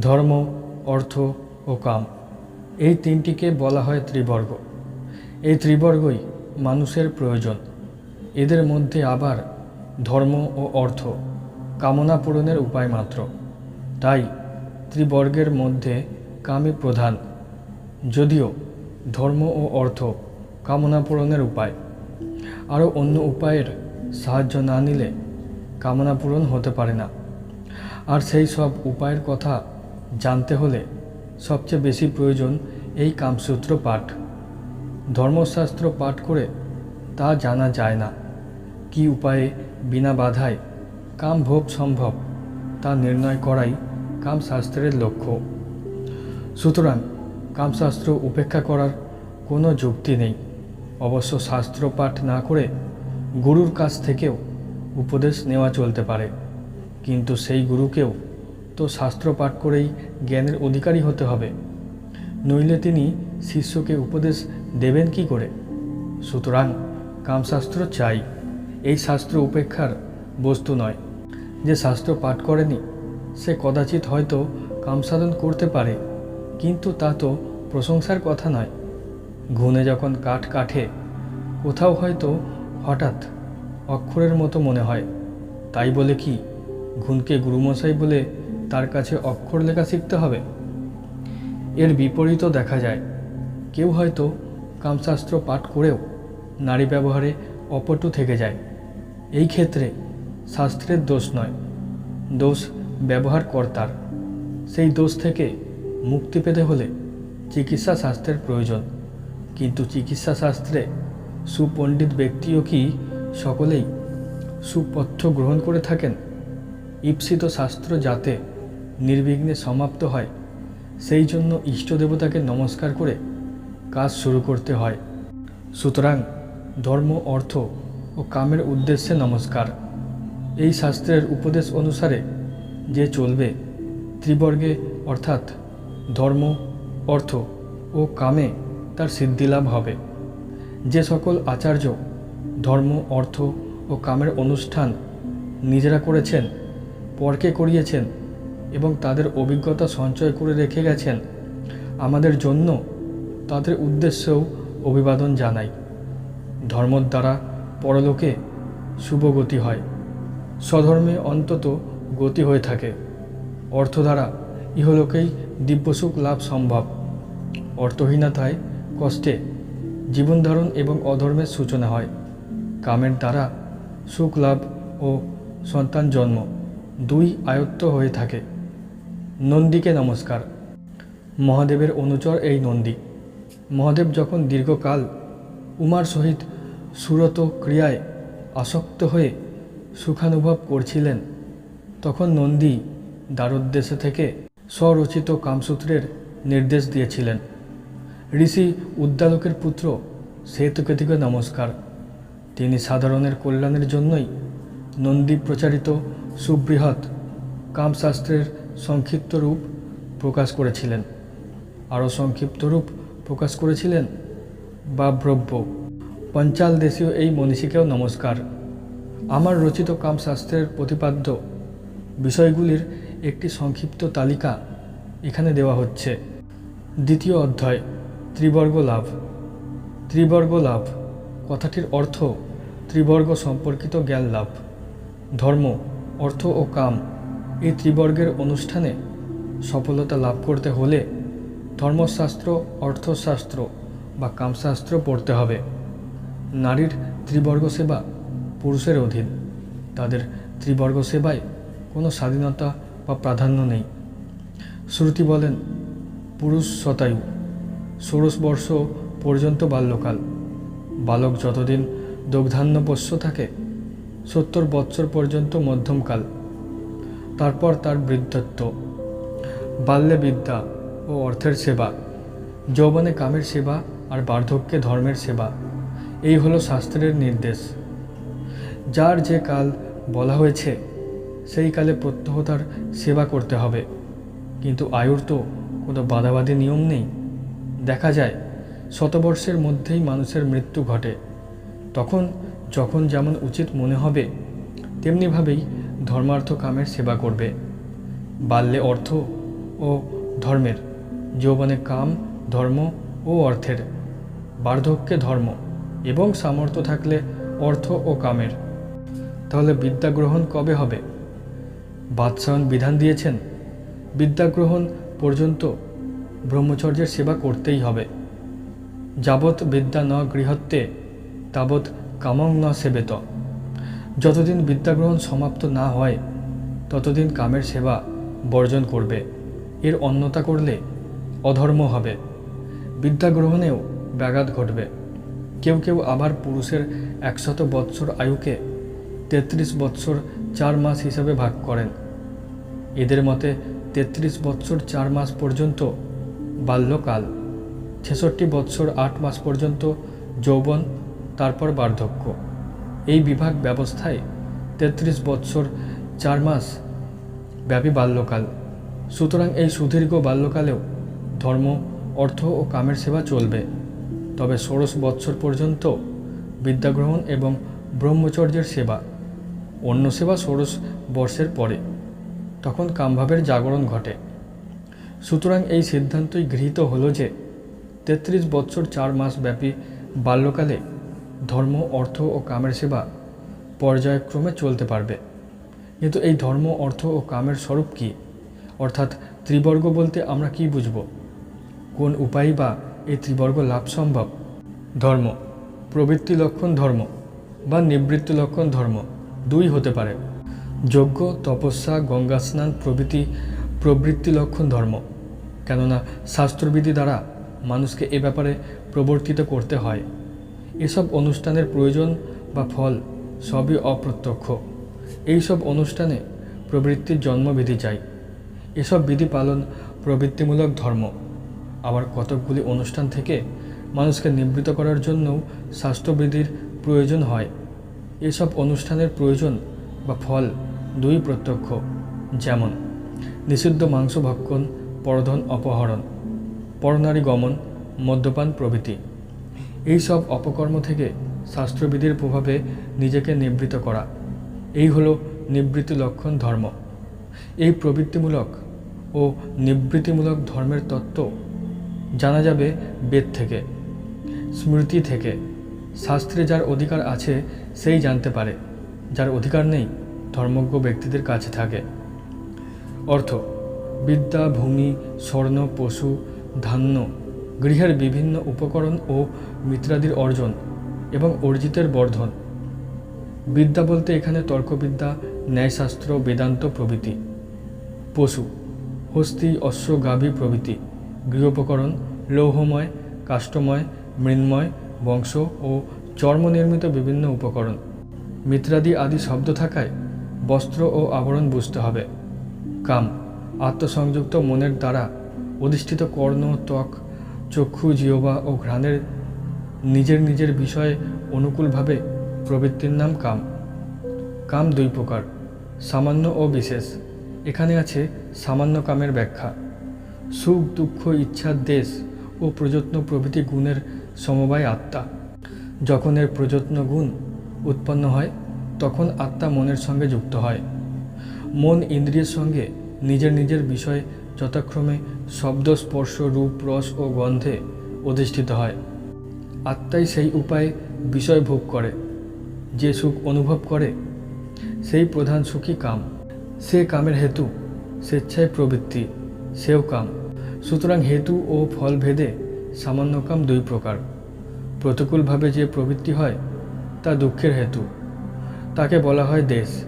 ধর্ম, অর্থ ও কাম। এই তিনটিকে বলা হয় ত্রিবর্গ। এই ত্রিবর্গই মানুষের প্রয়োজন। এদের মধ্যে আবার ধর্ম ও অর্থ কামনা পূরণের উপায় মাত্র। তাই ত্রিবর্গের মধ্যে কামই প্রধান। যদিও ধর্ম ও অর্থ কামনা পূরণের উপায়। আরও অন্য উপায়ের সাহায্য না নিলে কামনা পূরণ হতে পারে না। আর সেই সব উপায়ের কথা জানতে হলে সবচেয়ে বেশি প্রয়োজন এই কামসূত্র পাঠ। ধর্মশাস্ত্র পাঠ করে তা জানা যায় না। কি উপায়ে বিনা বাধায় কাম ভোগ সম্ভব তা নির্ণয় করাই কামশাস্ত্রের লক্ষ্য। সুতরাং কামশাস্ত্র উপেক্ষা করার কোনো যুক্তি নেই। অবশ্য শাস্ত্র পাঠ না করে গুরুর কাছ থেকেও উপদেশ নেওয়া চলতে পারে। কিন্তু সেই গুরুকেও তো শাস্ত্র পাঠ করেই জ্ঞানের অধিকারী হতে হবে। নইলে তিনি শিষ্যকে উপদেশ দেবেন কি করে? সুতরাং কামশাস্ত্র চাই। এই শাস্ত্র উপেক্ষার বস্তু নয়। যে শাস্ত্র পাঠ করেনি, সে কদাচিৎ হয়তো কামসাধন করতে পারে, কিন্তু তা তো প্রশংসার কথা নয়। ঘুনে যখন কাঠ কাঠে, কোথাও হয়তো হঠাৎ অক্ষরের মতো মনে হয়। তাই বলে কি ঘুনকে গুরুমশাই বলে তার কাছে অক্ষর লেখা শিখতে হবে। এর বিপরীতও দেখা যায়। কেউ হয়তো কামশাস্ত্র পাঠ করেও নারী ব্যবহারে অপটু থেকে যায়। এই ক্ষেত্রে শাস্ত্রের দোষ নয়, দোষ ব্যবহার কর্তার সেই দোষ থেকে মুক্তি পেতে হলে চিকিৎসা শাস্ত্রের প্রয়োজন। কিন্তু চিকিৎসা শাস্ত্রে সুপণ্ডিত ব্যক্তিও কি সকলেই সুপথ্য গ্রহণ করে থাকেন? ঈপ্সিত শাস্ত্র যাতে নির্বিঘ্নে সমাপ্ত হয়। সেই জন্য ইষ্ট দেবতাকে নমস্কার করে কাজ শুরু করতে হয়। সুতরাং ধর্ম, অর্থ ও কামের উদ্দেশ্যে নমস্কার। এই শাস্ত্রের উপদেশ অনুসারে যে চলবে, ত্রিবর্গে অর্থাৎ ধর্ম, অর্থ ও কামে তার সিদ্ধিলাভ হবে। যে সকল আচার্য ধর্ম, অর্থ ও কামের অনুষ্ঠান নিজেরা করেছেন, পরকে করিয়েছেন এবং তাদের অভিজ্ঞতা সঞ্চয় করে রেখে গেছেন। আমাদের জন্য তাদের উদ্দেশ্যেও অভিবাদন জানাই। ধর্মর দ্বারা পরলোকে শুভগতি হয়। স্বধর্মে অন্তত গতি হয়ে থাকে। অর্থ দ্বারা ইহলোকেই দিব্যসুখ লাভ সম্ভব। অর্থহীনতায় কষ্টে জীবনধারণ এবং অধর্মের সূচনা হয়। কামের দ্বারা সুখ লাভ ও সন্তান জন্ম দুই আয়ত্ত হয়ে থাকে। নন্দীকে নমস্কার। মহাদেবের অনুচর এই নন্দী। মহাদেব যখন দীর্ঘকাল উমার সহিত সুরত ক্রিয়ায় আসক্ত হয়ে সুখানুভব করছিলেন, তখন নন্দী দ্বারোদ্দেশে থেকে স্বরচিত কামসূত্রের নির্দেশ দিয়েছিলেন, ঋষি উদ্দালকের পুত্র সেতুকেতিকে নমস্কার। তিনি সাধারণের কল্যাণের জন্যই নন্দী প্রচারিত সুবৃহৎ কামশাস্ত্রের সংক্ষিপ্ত রূপ প্রকাশ করেছিলেন। আরও সংক্ষিপ্ত রূপ প্রকাশ করেছিলেন বাব্রব্য। পঞ্চাল দেশীয় এই মনীষীকেও নমস্কার। আমার রচিত কামশাস্ত্রের প্রতিপাদ্য বিষয়গুলির একটি সংক্ষিপ্ত তালিকা এখানে দেওয়া হচ্ছে। দ্বিতীয় অধ্যায়, ত্রিবর্গ লাভ। ত্রিবর্গ লাভ, কথাটির অর্থ ত্রিবর্গ সম্পর্কিত জ্ঞান লাভ। ধর্ম, অর্থ ও কাম। এই ত্রিবর্গের অনুষ্ঠানে সফলতা লাভ করতে হলে ধর্মশাস্ত্র, অর্থশাস্ত্র বা কামশাস্ত্র পড়তে হবে। নারীর ত্রিবর্গ সেবা পুরুষের অধীন। তাদের ত্রিবর্গ সেবায় কোনো স্বাধীনতা বা প্রাধান্য নেই। শ্রুতি বলেন, পুরুষ শতায়ু ষোড়শ বর্ষ পর্যন্ত বাল্যকাল। বালক যতদিন দগ্ধান্নপোষ্য থাকে, সত্তর বৎসর পর্যন্ত মধ্যমকাল। তারপর তার বৃদ্ধত্ব, বাল্যে বিদ্যা ও অর্থের সেবা, যৌবনে কামের সেবা আর বার্ধক্যে ধর্মের সেবা, এই হলো শাস্ত্রের নির্দেশ। যার যে কাল বলা হয়েছে, সেই কালে প্রত্যহ তার সেবা করতে হবে। কিন্তু আয়ুর তো কোনো বাধাবাধি নিয়ম নেই। দেখা যায়, শতবর্ষের মধ্যেই মানুষের মৃত্যু ঘটে। তখন যখন যেমন উচিত মনে হবে, তেমনিভাবেই ধর্মার্থ কামের সেবা করবে। বাল্যে অর্থ ও ধর্মের, যৌবনে কাম, ধর্ম ও অর্থের, বার্ধক্যে ধর্ম এবং সামর্থ্য থাকলে অর্থ ও কামের। তাহলে বিদ্যা গ্রহণ কবে হবে? বাদশাহন বিধান দিয়েছেন বিদ্যা গ্রহণ পর্যন্ত ব্রহ্মচর্যের সেবা করতেই হবে। যাবৎ বিদ্যা ন গৃহত্বে, তাবৎ কামং ন সেবেত। যতদিন বিদ্যাগ্রহণ সমাপ্ত না হয়, ততদিন কামের সেবা বর্জন করবে। এর অন্যতা করলে অধর্ম হবে। বিদ্যাগ্রহণেও ব্যাঘাত ঘটবে। কেউ কেউ আবার পুরুষের একশত বৎসর আয়ুকে তেত্রিশ বৎসর চার মাস হিসাবে ভাগ করেন। এদের মতে তেত্রিশ বৎসর চার মাস পর্যন্ত বাল্যকাল, ছেষট্টি বৎসর আট মাস পর্যন্ত যৌবন, তারপর বার্ধক্য। এই বিভাগ ব্যবস্থায় তেত্রিশ বৎসর চার মাস ব্যাপী বাল্যকাল। সুতরাং এই সুদীর্ঘ বাল্যকালেও ধর্ম, অর্থ ও কামের সেবা চলবে। তবে ষোড়শ বৎসর পর্যন্ত বিদ্যাগ্রহণ এবং ব্রহ্মচর্যের সেবা, অন্য সেবা ষোড়শ বর্ষের পরে, তখন কামভাবের জাগরণ ঘটে। সুতরাং এই সিদ্ধান্তই গৃহীত হলো যে তেত্রিশ বৎসর চার মাস ব্যাপী বাল্যকালে ধর্ম, অর্থ ও কামের সেবা পর্যায়ক্রমে চলতে পারবে। কিন্তু এই ধর্ম, অর্থ ও কামের স্বরূপ কী? অর্থাৎ ত্রিবর্গ বলতে আমরা কি বুঝব? কোন উপায় বা এই ত্রিবর্গ লাভ সম্ভব? ধর্ম, প্রবৃত্তি লক্ষণ ধর্ম বা নিবৃত্তি লক্ষণ ধর্ম দুই হতে পারে। যজ্ঞ, তপস্যা, গঙ্গা স্নান, প্রভৃতি, প্রবৃত্তি লক্ষণ ধর্ম। কেননা শাস্ত্রবিধি দ্বারা মানুষকে এ ব্যাপারে প্রবর্তিত করতে হয়। এসব অনুষ্ঠানের প্রয়োজন বা ফল সবই অপ্রত্যক্ষ। এইসব অনুষ্ঠানে প্রবৃত্তির জন্মবিধি চাই। এসব বিধি পালন প্রবৃত্তিমূলক ধর্ম। আবার কতকগুলি অনুষ্ঠান থেকে মানুষকে নিবৃত করার জন্যও স্বাস্থ্যবিধির প্রয়োজন হয়। এসব অনুষ্ঠানের প্রয়োজন বা ফল দুই প্রত্যক্ষ, যেমন নিষিদ্ধ মাংস ভক্ষণ, পরধন অপহরণ, পরনারী গমন, মদ্যপান প্রভৃতি। এই সব অপকর্ম থেকে শাস্ত্রবিধির প্রভাবে নিজেকে নিবৃত করা। এই হলো নিবৃত্তি লক্ষণ ধর্ম। এই প্রবৃত্তিমূলক ও নিবৃত্তিমূলক ধর্মের তত্ত্ব জানা যাবে বেদ থেকে, স্মৃতি থেকে। শাস্ত্রে যার অধিকার আছে, সেই জানতে পারে। যার অধিকার নেই, ধর্মজ্ঞ ব্যক্তিদের কাছে থাকে। অর্থ, বিদ্যা, ভূমি, স্বর্ণ, পশু, ধান্য গৃহের বিভিন্ন উপকরণ ও মিত্রাদির অর্জন এবং অর্জিতের বর্ধন। বিদ্যা বলতে এখানে তর্কবিদ্যা, ন্যায়শাস্ত্র, বেদান্ত প্রভৃতি। পশু, হস্তি, অশ্ব, গাভী প্রভৃতি। গৃহোপকরণ, লৌহময় কাষ্টময় মৃন্ময়, বংশ ও চর্ম নির্মিত বিভিন্ন উপকরণ। মিত্রাদি আদি শব্দ থাকায় বস্ত্র ও আবরণ বুঝতে হবে। কাম, আত্মসংযুক্ত মনের দ্বারা অধিষ্ঠিত কর্ণ, ত্বক চক্ষু, জিহবা ও ঘ্রাণের নিজের নিজের বিষয়ে অনুকূলভাবে প্রবৃত্তির নাম কাম। কাম দুই প্রকার, সামান্য ও বিশেষ। এখানে আছে সামান্য কামের ব্যাখ্যা। সুখ, দুঃখ, ইচ্ছা, দেশ ও প্রযত্ন প্রভৃতি গুণের সমবায় আত্মা। যখন এর প্রযত্ন গুণ উৎপন্ন হয়, তখন আত্মা মনের সঙ্গে যুক্ত হয়। মন ইন্দ্রিয়ের সঙ্গে নিজের নিজের বিষয়ে যথাক্রমে শব্দ স্পর্শ রূপ, রস ও গন্ধে অধিষ্ঠিত হয়। আত্মাই সেই উপায়ে বিষয় ভোগ করে, যে সুখ অনুভব করে, সেই প্রধান সুখী কাম। সে কামের হেতু, স্বেচ্ছায় প্রবৃত্তি, সেও কাম। সুতরাং হেতু ও ফল ভেদে সামান্য কাম দুই প্রকার। প্রতিকূলভাবে যে প্রবৃত্তি হয়, তা দুঃখের হেতু। তাকে বলা হয় দেশ।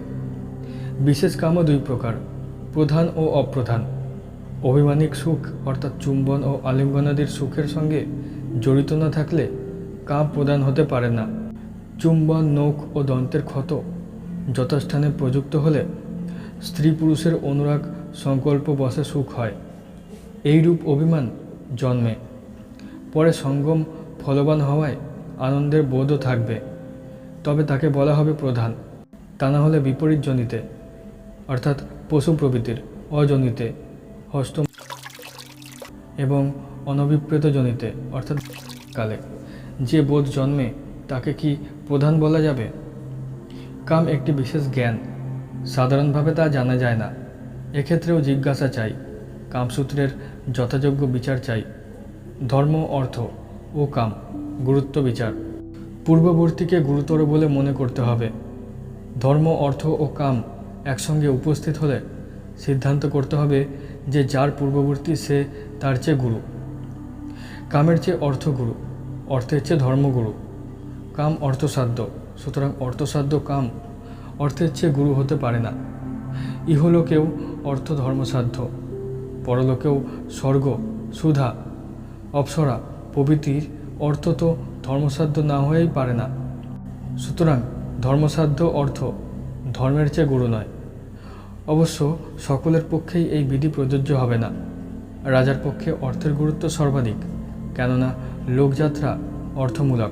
বিশেষ কামও দুই প্রকার, প্রধান ও অপ্রধান। অভিমানিক সুখ, অর্থাৎ চুম্বন ও আলিঙ্গনাদির সুখের সঙ্গে জড়িত না থাকলে কাম প্রদান হতে পারে না। চুম্বন নৌক ও দন্তের ক্ষত যথাস্থানে প্রযুক্ত হলে স্ত্রী পুরুষের অনুরাগ, সংকল্প বসে সুখ হয়। এইরূপ অভিমান জন্মে। পরে সঙ্গম ফলবান হওয়ায় আনন্দের বোধও থাকবে। তবে তাকে বলা হবে প্রধান। তা না হলে বিপরীত জনিতে, অর্থাৎ পশু প্রভৃতির, অজনিতে। হস্ত এবং অনভিপ্রেত জনিতে অর্থাৎ কালে। যে বোধ জন্মে তাকে কি প্রধান বলা যাবে? কাম একটি বিশেষ জ্ঞান। সাধারণভাবে তা জানা যায় না। এক্ষেত্রেও জিজ্ঞাসা চাই। কামসূত্রের যথাযোগ্য বিচার চাই। ধর্ম, অর্থ ও কাম, গুরুত্ব বিচার। পূর্ববর্তীকে গুরুতর বলে মনে করতে হবে। ধর্ম, অর্থ ও কাম একসঙ্গে উপস্থিত হলে সিদ্ধান্ত করতে হবে যে যার পূর্ববর্তী সে তার চেয়ে গুরু। কামের চেয়ে অর্থ গুরু অর্থের চেয়ে ধর্মগুরু। কাম অর্থসাধ্য, সুতরাং অর্থসাধ্য কাম, অর্থের চেয়ে গুরু হতে পারে না। ইহলোকেও অর্থ ধর্মসাধ্য পরলোকেও স্বর্গ, সুধা, অপ্সরা, প্রভৃতির অর্থ তো ধর্মসাধ্য না হয়েই পারে না। সুতরাং ধর্মসাধ্য অর্থ ধর্মের চেয়ে গুরু নয়। অবশ্য সকলের পক্ষেই এই বিধি প্রযোজ্য হবে না। রাজার পক্ষে অর্থের গুরুত্ব সর্বাধিক, কেননা লোকযাত্রা অর্থমূলক,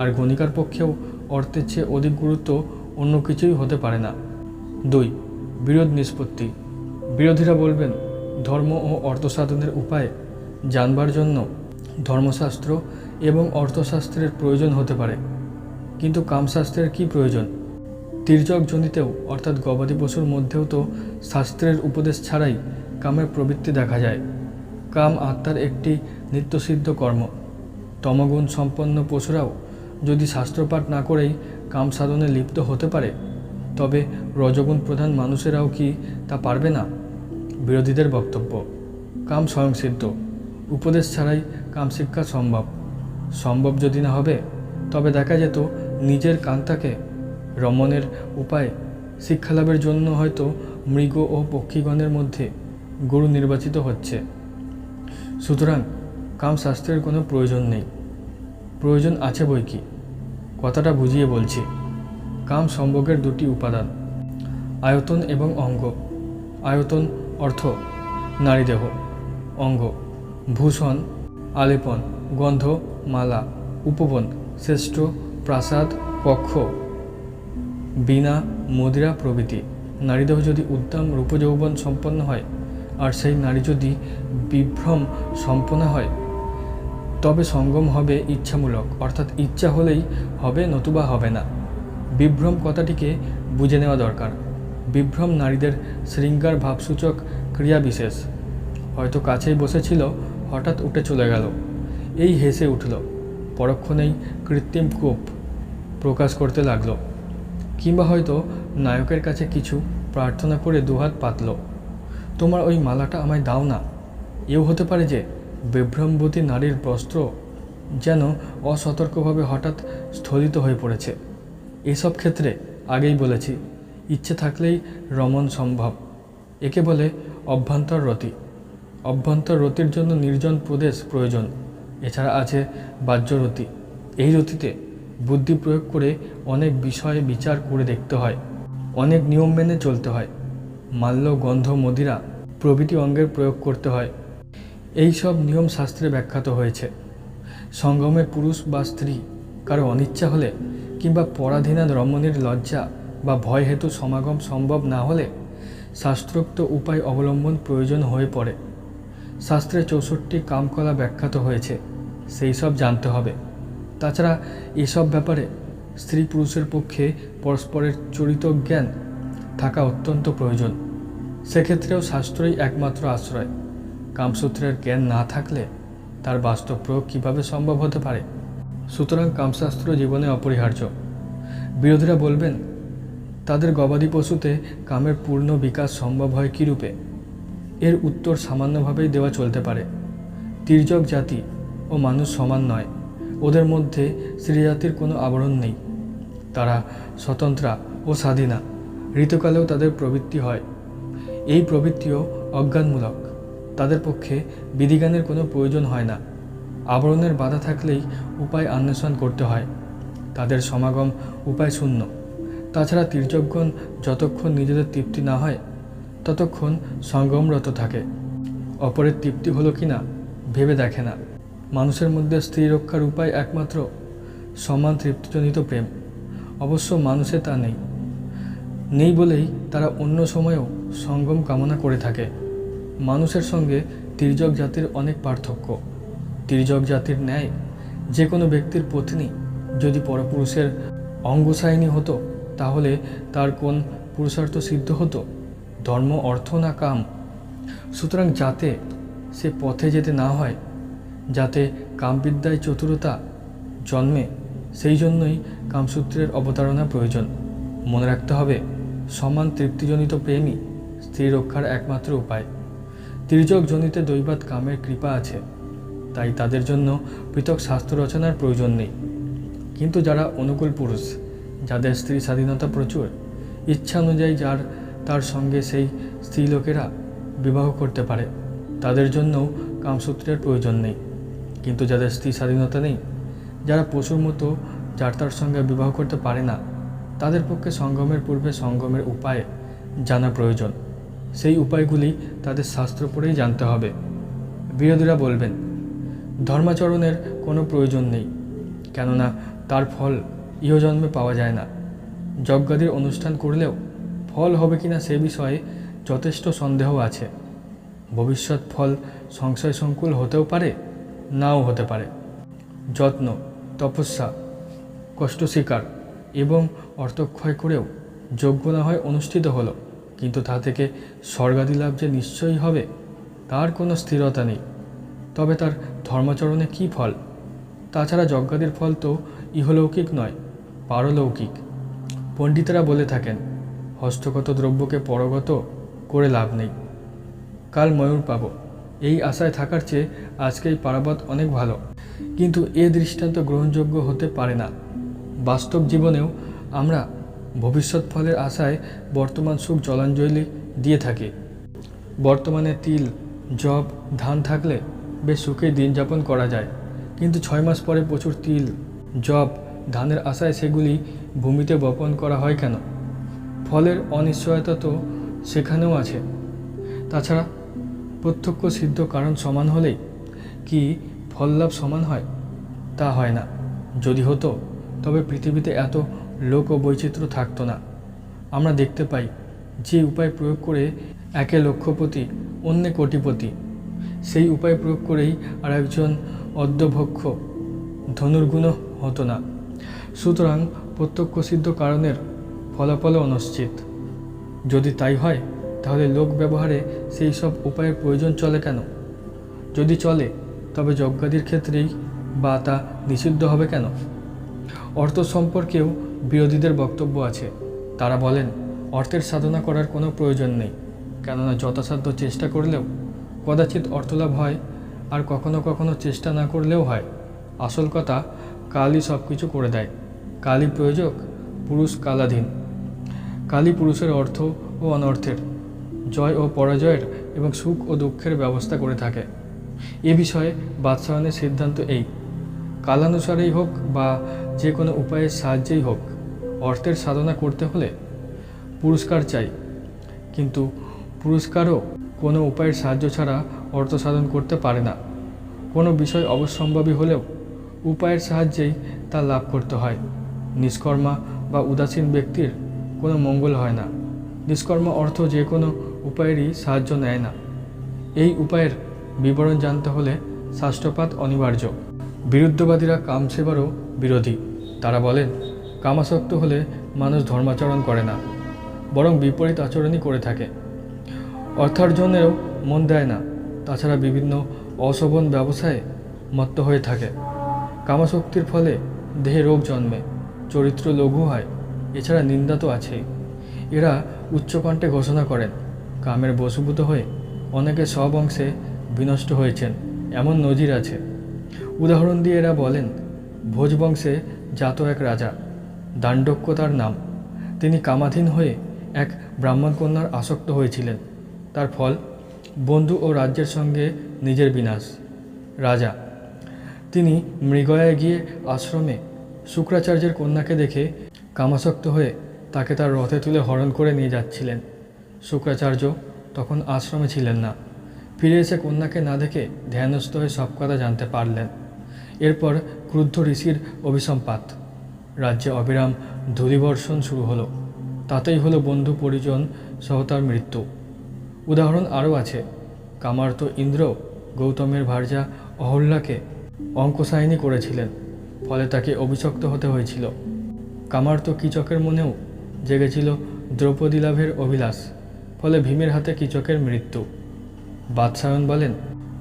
আর গণিকার পক্ষেও অর্থের চেয়ে অধিক গুরুত্ব অন্য কিছুই হতে পারে না। দুই, বিরোধ নিষ্পত্তি। বিরোধীরা বলবেন, ধর্ম ও অর্থসাধনের উপায় জানবার জন্য ধর্মশাস্ত্র এবং অর্থশাস্ত্রের প্রয়োজন হতে পারে। কিন্তু কামশাস্ত্রের কি প্রয়োজন? তির্যক জনিতেও, অর্থাৎ গবাদি পশুর মধ্যেও তো শাস্ত্রের উপদেশ ছাড়াই কামের প্রবৃত্তি দেখা যায়। কাম আত্মার একটি নিত্যসিদ্ধ কর্ম। তমগুণ সম্পন্ন পশুরাও যদি শাস্ত্রপাঠ না করেই কাম সাধনে লিপ্ত হতে পারে, তবে রজগুণ প্রধান মানুষেরাও কি তা পারবে না? বিরোধীদের বক্তব্য, কাম স্বয়ংসিদ্ধ, উপদেশ ছাড়াই কাম শিক্ষা সম্ভব। সম্ভব যদি না হবে, তবে দেখা যেত নিজের কান্তাকে রমণের উপায় শিক্ষালাভের জন্য হয়তো মৃগ ও পক্ষীগণের মধ্যে গুরু নির্বাচিত হচ্ছে। সুতরাং কামশাস্ত্রের কোনো প্রয়োজন নেই। প্রয়োজন আছে বই কি? কথাটা বুঝিয়ে বলছি। কাম সম্ভোগের দুটি উপাদান, আয়তন এবং অঙ্গ। আয়তন অর্থ নারীদেহ অঙ্গ ভূষণ, আলেপন, গন্ধ, মালা উপবন শ্রেষ্ঠ, প্রাসাদ, পক্ষ। বীণা, মদিরা প্রভৃতি। নারীদেহ যদি উদ্যম রূপযৌবন সম্পন্ন হয়, আর সেই নারী যদি বিভ্রম সম্পন্ন হয়, তবে সঙ্গম হবে ইচ্ছামূলক, অর্থাৎ ইচ্ছা হলেই হবে নতুবা হবে না। বিভ্রম কথাটিকে বুঝে নেওয়া দরকার। বিভ্রম নারীদের শৃঙ্গার ভাবসূচক ক্রিয়া বিশেষ। হয়তো কাছেই বসেছিল, হঠাৎ উঠে চলে গেল। এই হেসে উঠল। পরক্ষণেই কৃত্রিম কোপ প্রকাশ করতে লাগল। কিংবা হয়তো নায়কের কাছে কিছু প্রার্থনা করে দুহাত পাতল। তোমার ওই মালাটা আমায় দাও না। এও হতে পারে যে বিভ্রমবতী নারীর বস্ত্র যেন অসতর্কভাবে হঠাৎ স্থলিত হয়ে পড়েছে। এসব ক্ষেত্রে আগেই বলেছি, ইচ্ছে থাকলেই রমণ সম্ভব। একে বলে অভ্যন্তর রতি। অভ্যন্তর রতির জন্য নির্জন প্রদেশ প্রয়োজন। এছাড়া আছে বাহ্যরতি এই রতিতে বুদ্ধি প্রয়োগ করে অনেক বিষয়ে বিচার করে দেখতে হয়। অনেক নিয়ম মেনে চলতে হয়। মাল্য, গন্ধ, মদিরা প্রভৃতি অঙ্গের প্রয়োগ করতে হয়। এই সব নিয়ম শাস্ত্রে ব্যাখ্যাত হয়েছে। সঙ্গমে পুরুষ বা স্ত্রী কারও অনিচ্ছা হলে কিংবা পরাধীনা রমণীর লজ্জা বা ভয় হেতু সমাগম সম্ভব না হলে শাস্ত্রোক্ত উপায় অবলম্বন প্রয়োজন হয়ে পড়ে। শাস্ত্রে চৌষট্টি কামকলা ব্যাখ্যাত হয়েছে। সেই সব জানতে হবে। তাছাড়া এসব ব্যাপারে স্ত্রী পুরুষের পক্ষে পরস্পরের চরিত জ্ঞান থাকা অত্যন্ত প্রয়োজন। সেক্ষেত্রেও শাস্ত্রই একমাত্র আশ্রয়। কামসূত্রের জ্ঞান না থাকলে তার বাস্তব প্রয়োগ কীভাবে সম্ভব হতে পারে? সুতরাং কামশাস্ত্র জীবনে অপরিহার্য। বিরোধীরা বলবেন, তাদের গবাদি পশুতে কামের পূর্ণ বিকাশ সম্ভব হয় কীরূপে? এর উত্তর সামান্যভাবেই দেওয়া চলতে পারে। তির্যক জাতি ও মানুষ সমান নয়। ওদের মধ্যে স্ত্রীজাতির কোনো আবরণ নেই। তারা স্বতন্ত্রা ও স্বাধীনা। ঋতুকালেও তাদের প্রবৃত্তি হয়। এই প্রবৃত্তিও অজ্ঞানমূলক। তাদের পক্ষে বিধিজ্ঞানের কোনো প্রয়োজন হয় না। আবরণের বাধা থাকলেই উপায় অন্বেষণ করতে হয়। তাদের সমাগম উপায় শূন্য। তাছাড়া তির্যকগণ যতক্ষণ নিজেদের তৃপ্তি না হয়, ততক্ষণ সঙ্গমরত থাকে। অপরের তৃপ্তি হলো কি না, ভেবে দেখে না। মানুষের মধ্যে স্ত্রী রক্ষার উপায় একমাত্র সমান তৃপ্তিজনিত প্রেম। অবশ্য মানুষে তা নেই। নেই বলেই তারা অন্য সময়েও সঙ্গম কামনা করে থাকে। মানুষের সঙ্গে তির্যক জাতির অনেক পার্থক্য। তির্যক জাতির ন্যায় যে কোনো ব্যক্তির পত্নী যদি পরপুরুষের অঙ্গসায়িনী হতো, তাহলে তার কোন পুরুষার্থ সিদ্ধ হতো? ধর্ম, অর্থ না কাম? সুতরাং যাতে সে পথে যেতে না হয় যাতে কামবিদ্যায় চতুরতা জন্মে, সেই জন্যই কামসূত্রের অবতারণা প্রয়োজন। মনে রাখতে হবে, সমান তৃপ্তিজনিত প্রেমই স্ত্রী রক্ষার একমাত্র উপায়। তির্যক জনিতে দৈবাত কামের কৃপা আছে, তাই তাদের জন্য পৃথক শাস্ত্র রচনার প্রয়োজন নেই। কিন্তু যারা অনুকূল পুরুষ, যাদের স্ত্রী স্বাধীনতা প্রচুর, ইচ্ছা অনুযায়ী যার, তার সঙ্গে সেই স্ত্রী লোকেরা বিবাহ করতে পারে, তাদের জন্যও কামসূত্রের প্রয়োজন নেই। কিন্তু যাদের স্ত্রী স্বাধীনতা নেই, যারা পশুর মতো যার তার সঙ্গে বিবাহ করতে পারে না, তাদের পক্ষে সঙ্গমের পূর্বে সঙ্গমের উপায় জানা প্রয়োজন। সেই উপায়গুলি তাদের শাস্ত্র পড়েই জানতে হবে। বিরোধীরা বলবেন, ধর্মাচরণের কোনো প্রয়োজন নেই, কেননা তার ফল ইহজন্মে পাওয়া যায় না। যজ্ঞাদির অনুষ্ঠান করলেও ফল হবে কিনা সে বিষয়ে যথেষ্ট সন্দেহ আছে। ভবিষ্যৎ ফল সংশয় সংকুল হতেও পারে নাও হতে পারে। যত্ন, তপস্যা, কষ্ট স্বীকার এবং অর্থক্ষয় করেও যোগ্য না হয় অনুষ্ঠিত হলো। কিন্তু তা থেকে স্বর্গাদি লাভ যে নিশ্চয়ই হবে, তার কোনো স্থিরতা নেই। তবে তার ধর্মাচরণে কী ফল? তাছাড়া যজ্ঞাদির ফল তো ইহলৌকিক নয়, পারলৌকিক। পণ্ডিতেরা বলে থাকেন, হস্তগত দ্রব্যকে পরগত করে লাভ নেই। কাল ময়ূর পাব। এই আশায় থাকার চেয়ে আজকেই পারাবাদ অনেক ভালো। কিন্তু এ দৃষ্টান্ত গ্রহণযোগ্য হতে পারে না। বাস্তব জীবনেও আমরা ভবিষ্যৎ ফলের আশায় বর্তমান সুখ জলাঞ্জলি দিয়ে থাকি। বর্তমানে তিল জব ধান থাকলে বেশ সুখে দিন যাপন করা যায়। কিন্তু ছয় মাস পরে প্রচুর তিল জব ধানের আশায় সেগুলি ভূমিতে বপন করা হয় কেন? ফলের অনিশ্চয়তা তো সেখানেও আছে। তাছাড়া প্রত্যক্ষ সিদ্ধ কারণ সমান হলেই কি ফল লাভ সমান হয়? তা হয় না। যদি হতো, তবে পৃথিবীতে এত লোক ও বৈচিত্র্য থাকতো না। আমরা দেখতে পাই যে উপায় প্রয়োগ করে একে লক্ষপতি, অন্যে কোটিপতি। সেই উপায় প্রয়োগ করেই আর একজন অর্ধভক্ষ ধনুর্গুণ হতো না। সুতরাং প্রত্যক্ষসিদ্ধ কারণের ফলাফলও অনিশ্চিত। যদি তাই হয় তাহলে লোক ব্যবহারে সেই সব উপায়ের প্রয়োজন চলে কেন? যদি চলে, তবে যজ্ঞাদির ক্ষেত্রেই বা তা নিষিদ্ধ হবে কেন? অর্থ সম্পর্কেও বিরোধীদের বক্তব্য আছে। তারা বলেন, অর্থের সাধনা করার কোনো প্রয়োজন নেই, কেননা যথাসাধ্য চেষ্টা করলেও কদাচিৎ অর্থলাভ হয় আর কখনো কখনো চেষ্টা না করলেও হয়। আসল কথা, কালই সব কিছু করে দেয়। কালই প্রয়োজক, পুরুষ কালাধীন। কালী পুরুষের অর্থ ও অনর্থের। জয় ও পরাজয়ের এবং সুখ ও দুঃখের ব্যবস্থা করে থাকে। এ বিষয়ে বাদশাহনের সিদ্ধান্ত এই। কালানুসারেই হোক বা যে কোনো উপায়ের সাহায্যেই হোক, অর্থের সাধনা করতে হলে পুরস্কার চাই। কিন্তু পুরস্কারও কোনো উপায়ের সাহায্য ছাড়া অর্থ সাধন করতে পারে না। কোনো বিষয় অবশ্যম্ভাবী হলেও উপায়ের সাহায্যেই তা লাভ করতে হয়। নিষ্কর্মা বা উদাসীন ব্যক্তির কোনো মঙ্গল হয় না। নিষ্কর্মা অর্থ যে কোনো উপায়েরই সাহায্য নেয় না। এই উপায়ের বিবরণ জানতে হলে শাস্ত্রপাত অনিবার্য। বিরুদ্ধবাদীরা কাম সেবারও বিরোধী। তারা বলেন, কামাসক্ত হলে মানুষ ধর্মাচরণ করে না, বরং বিপরীত আচরণই করে থাকে। অর্থার্জনেরও মন দেয় না, তাছাড়া বিভিন্ন অশোভন ব্যবসায় মত্ত হয়ে থাকে। কামাশক্তির ফলে দেহে রোগ জন্মে, চরিত্র লঘু হয়, এছাড়া নিন্দা তো আছেই। এরা উচ্চকণ্ঠে ঘোষণা করেন কামের বশীভূত হয়ে অনেকে সব অংশে বিনষ্ট হয়েছেন, এমন নজির আছে। উদাহরণ দিয়ে এরা বলেন, ভোজবংশে জাত এক রাজা, দাণ্ডক্য তার নাম। তিনি কামাধীন হয়ে এক ব্রাহ্মণ কন্যার আসক্ত হয়েছিলেন। তার ফল বন্ধু ও রাজ্যের সঙ্গে নিজের বিনাশ। রাজা, তিনি মৃগয়ায় গিয়ে আশ্রমে শুক্রাচার্যের কন্যাকে দেখে কামাসক্ত হয়ে তাকে তার রথে তুলে হরণ করে নিয়ে যাচ্ছিলেন। শুক্রাচার্য তখন আশ্রমে ছিলেন না। ফিরে এসে কন্যাকে না দেখে ধ্যানস্থ হয়ে সব কথা জানতে পারলেন। এরপর ক্রুদ্ধ ঋষির অভিসম্পাত। রাজ্যে অবিরাম ধূলিবর্ষণ শুরু হলো। তাতেই হলো বন্ধু পরিজন সহ তার মৃত্যু। উদাহরণ আরও আছে। কামার্ত ইন্দ্র গৌতমের ভার্যা অহল্যাকে অঙ্কসায়নী করেছিলেন, ফলে তাকে অভিশপ্ত হতে হয়েছিল। কামার্ত কীচকের মনেও জেগেছিল দ্রৌপদী লাভের অভিলাষ। ফলে ভীমের হাতে কিচকের মৃত্যু? বাদশায়ন বলেন,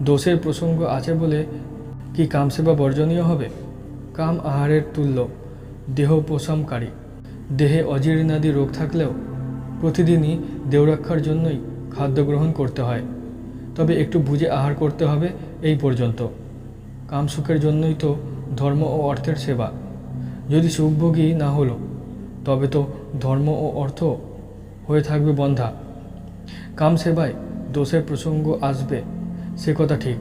দোষের প্রসঙ্গ আছে বলে কি কামসেবা বর্জনীয় হবে? কাম আহারের তুল্য, দেহ পোষামকারী, দেহে অজীর্ণাদি রোগ থাকলেও প্রতিদিনই দেহরক্ষার জন্যই খাদ্য গ্রহণ করতে হয়। তবে একটু বুঝে আহার করতে হবে এই পর্যন্ত। কাম সুখের জন্যই তো ধর্ম ও অর্থের সেবা। যদি সুখভোগী না হলো, তবে তো ধর্ম ও অর্থ হয়ে থাকবে বন্ধা। কাম সেবায় দোষের প্রসঙ্গ আসবে, সে কথা ঠিক।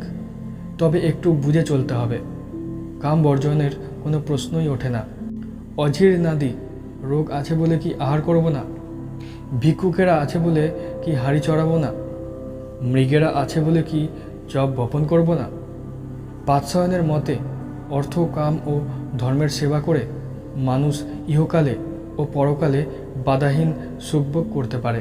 তবে একটু বুঝে চলতে হবে। কাম বর্জনের কোনো প্রশ্নই ওঠে না। অঝির নাদি, রোগ আছে বলে কি আহার করব না? ভিক্ষুকেরা আছে বলে কি হাড়ি চড়াবো না? মৃগেরা আছে বলে কি জব বপন করব না? পাৎসায়নের মতে, অর্থ, কাম ও ধর্মের সেবা করে মানুষ ইহকালে ও পরকালে বাধাহীন সুখভোগ করতে পারে।